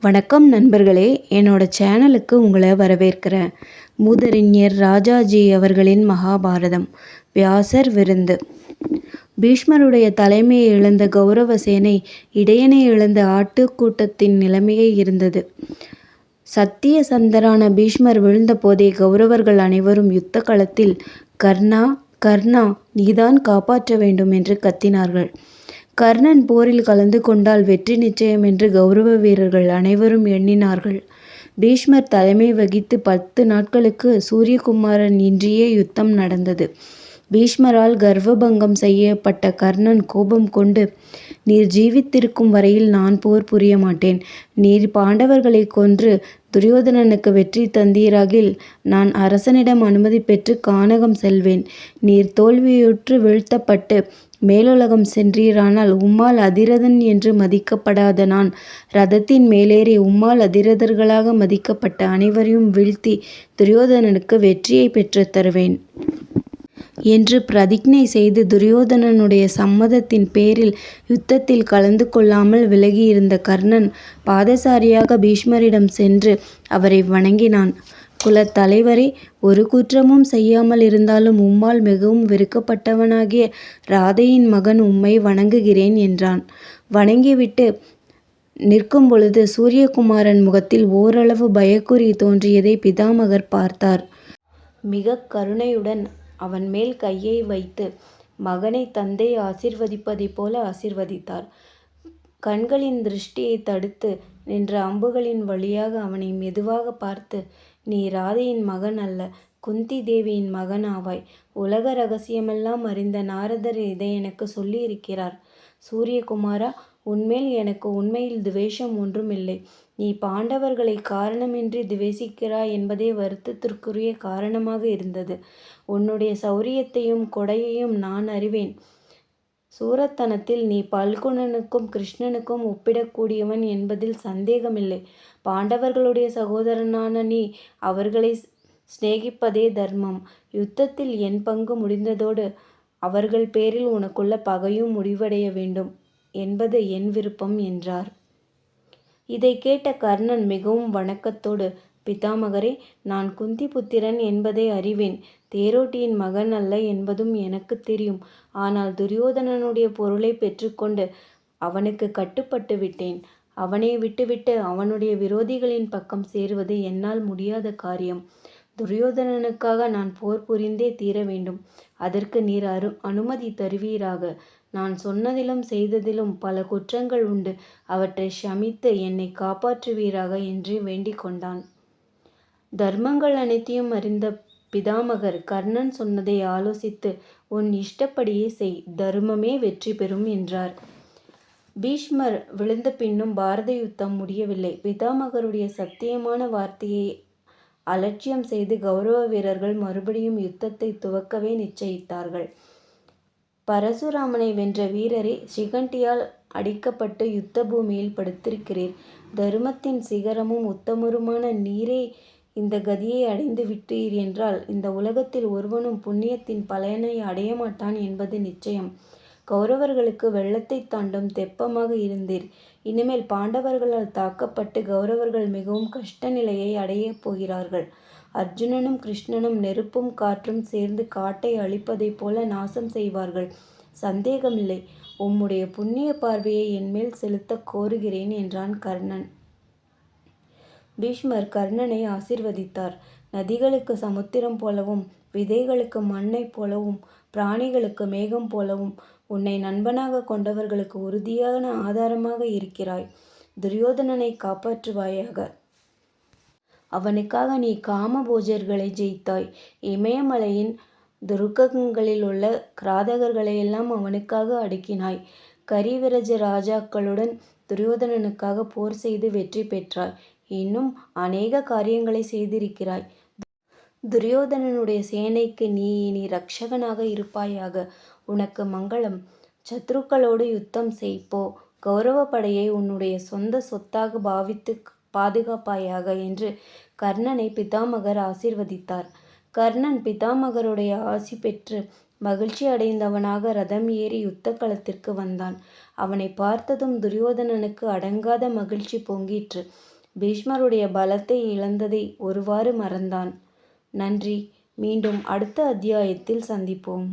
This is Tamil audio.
வணக்கம் நண்பர்களே. என்னோட சேனலுக்கு உங்களை வரவேற்கிறேன். மூதறிஞர் ராஜாஜி அவர்களின் மகாபாரதம் வியாசர் விருந்து. பீஷ்மருடைய தலைமையை இழந்த கௌரவ சேனை இடையனை இழந்த ஆட்டுக்கூட்டத்தின் நிலைமையே இருந்தது. சத்திய சந்தரான பீஷ்மர் விழுந்தபோதே கௌரவர்கள் அனைவரும் யுத்த களத்தில் கர்ணா கர்ணா நீதான் காப்பாற்ற வேண்டும் என்று கத்தினார்கள். கர்ணன் போரில் கலந்து கொண்டால் வெற்றி நிச்சயம் என்று கௌரவ வீரர்கள் அனைவரும் எண்ணினார்கள். பீஷ்மர் தலைமை வகித்து பத்து நாட்களுக்கு சூரியகுமாரன் இன்றியே யுத்தம் நடந்தது. பீஷ்மரால் கர்வபங்கம் செய்யப்பட்ட கர்ணன் கோபம் கொண்டு நீர் ஜீவித்திருக்கும் வரையில் நான் போர் புரிய மாட்டேன். நீர் பாண்டவர்களை கொன்று துரியோதனனுக்கு வெற்றி தந்தீராகில் நான் அரசனிடம் அனுமதி பெற்று கானகம் செல்வேன். நீர் தோல்வியுற்று வீழ்த்தப்பட்டு மேலுலகம் சென்றீரானால் உம்மால் அதிரதன் என்று மதிக்கப்படாத நான் ரதத்தின் மேலேறி உம்மால் அதிரதர்களாக மதிக்கப்பட்ட அனைவரையும் வீழ்த்தி துரியோதனனுக்கு வெற்றியை பெற்றுத் தருவேன். என்று பிரதிஜ்ஞை செய்து துரியோதனனுடைய சம்மதத்தின் பேரில் யுத்தத்தில் கலந்து கொள்ளாமல் விலகியிருந்த கர்ணன் பாதசாரியாக பீஷ்மரிடம் சென்று அவரை வணங்கினான். குலத் தலைவரே ஒரு குற்றமும் செய்யாமல் இருந்தாலும் உம்மால் மிகவும் வெறுக்கப்பட்டவனாகிய ராதையின் மகன் உம்மை வணங்குகிறேன் என்றான். வணங்கிவிட்டு நிற்கும்பொழுது சூரியகுமாரன் முகத்தில் ஓரளவு பயக்குறி தோன்றியதை பிதாமகர் பார்த்தார். மிகக் கருணையுடன் அவன் மேல் கையை வைத்து மகனை தந்தை ஆசீர்வதிப்பதைப் போல ஆசீர்வதித்தார். கண்களின் திருஷ்டியைத் தடுத்து நின்ற அம்புகளின் வழியாக அவனை மெதுவாக பார்த்து நீ ராதையின் மகன் அல்ல குந்தி தேவியின் மகன் ஆவாய். உலக ரகசியமெல்லாம் அறிந்த நாரதர் இதை எனக்கு சொல்லியிருக்கிறார். சூரியகுமாரா உன்மேல் எனக்கு உண்மையில் துவேஷம் ஒன்றுமில்லை. நீ பாண்டவர்களை காரணமின்றி துவேசிக்கிறாய் என்பதே வருத்தத்திற்குரிய காரணமாக இருந்தது. உன்னுடைய சௌரியத்தையும் கொடையையும் நான் அறிவேன். சூரத்தனத்தில் நீ பல்குணனுக்கும் கிருஷ்ணனுக்கும் ஒப்பிடக்கூடியவன் என்பதில் சந்தேகமில்லை. பாண்டவர்களுடைய சகோதரனான நீ அவர்களை சிநேகிப்பதே தர்மம். யுத்தத்தில் என் பங்கு முடிந்ததோடு அவர்கள் பேரில் உனக்குள்ள பகையும் முடிவடைய வேண்டும் என்பது என் விருப்பம் என்றார். இதை கேட்ட கர்ணன் மிகவும் வணக்கத்தோடு பிதாமகரே நான் குந்தி புத்திரன் என்பதை அறிவேன். தேரோட்டியின் மகன் அல்ல என்பதும் எனக்கு தெரியும். ஆனால் துரியோதனனுடைய பொருளைப் பெற்றுக்கொண்டு அவனுக்கு கட்டுப்பட்டு விட்டேன். அவனை விட்டுவிட்டு அவனுடைய விரோதிகளின் பக்கம் சேருவது என்னால் முடியாத காரியம். துரியோதனனுக்காக நான் போர் புரிந்தே தீர வேண்டும். அதற்கு நீர் அரு அனுமதி தருவீராக. நான் சொன்னதிலும் செய்ததிலும் பல குற்றங்கள் உண்டு. அவற்றை ஷமித்து என்னை காப்பாற்றுவீராக என்று வேண்டிக் கொண்டான். தர்மங்கள் அனைத்தையும் அறிந்த பிதாமகர் கர்ணன் சொன்னதை ஆலோசித்து உன் இஷ்டப்படியே செய். தருமமே வெற்றி பெறும் என்றார். பீஷ்மர் விழுந்த பின்னும் பாரத யுத்தம் முடியவில்லை. பிதாமகருடைய சத்தியமான வார்த்தையை அலட்சியம் செய்து கௌரவ வீரர்கள் மறுபடியும் யுத்தத்தை துவக்கவே நிச்சயித்தார்கள். பரசுராமனை வென்ற வீரரே சிகண்டியால் அடிக்கப்பட்டு யுத்த பூமியில் படுத்திருக்கிறீர். தருமத்தின் சிகரமும் உத்தமருமான நீரே இந்த கதியை அடைந்து விட்டீர் என்றால் இந்த உலகத்தில் ஒருவனும் புண்ணியத்தின் பலனை அடையமாட்டான் என்பது நிச்சயம். கௌரவர்களுக்கு வெள்ளத்தை தாண்டும் தெப்பமாக இருந்தீர். இனிமேல் பாண்டவர்களால் தாக்கப்பட்டு கௌரவர்கள் மிகவும் கஷ்ட நிலையை அடையப் போகிறார்கள். அர்ஜுனனும் கிருஷ்ணனும் நெருப்பும் காற்றும் சேர்ந்து காட்டை அழிப்பதைப் போல நாசம் செய்வார்கள். சந்தேகமில்லை. உம்முடைய புண்ணிய பார்வையை என்மேல் செலுத்தக் கோருகிறேன் என்றான் கர்ணன். பீஷ்மர் கர்ணனை ஆசிர்வதித்தார் நதிகளுக்கு சமுத்திரம் போலவும் விதைகளுக்கு மண்ணைப் போலவும் பிராணிகளுக்கு மேகம் போலவும் உன்னை நண்பனாக கொண்டவர்களுக்கு உறுதியான ஆதாரமாக இருக்கிறாய். துரியோதனனை காப்பாற்றுவாயாக. அவனுக்காக நீ காமபோஜர்களை ஜெயித்தாய். இமயமலையின் துருக்கங்களில் உள்ள கிராதகர்களையெல்லாம் அவனுக்காக அடக்கினாய். கரிவிரஜ ராஜாக்களுடன் துரியோதனனுக்காக போர் செய்து வெற்றி பெற்றாய். இன்னும் அநேக காரியங்களை செய்திருக்கிறாய். துரியோதனனுடைய சேனைக்கு நீ இனி ரட்சகனாக இருப்பாயாக. உனக்கு மங்களம். சத்ருக்களோடு யுத்தம் செய் போ. படையை உன்னுடைய சொந்த சொத்தாக பாவித்து பாதுகாப்பாயாக என்று கர்ணனை பிதாமகர் ஆசிர்வதித்தார் கர்ணன் பிதாமகருடைய ஆசி பெற்று மகிழ்ச்சி அடைந்தவனாக ரதம் ஏறி யுத்த களத்திற்கு வந்தான். அவனை பார்த்ததும் துரியோதனனுக்கு அடங்காத மகிழ்ச்சி பொங்கிற்று. பீஷ்மருடைய பலத்தை இழந்ததை ஒருவாறு மறந்தான். நன்றி. மீண்டும் அடுத்த அத்தியாயத்தில் சந்திப்போம்.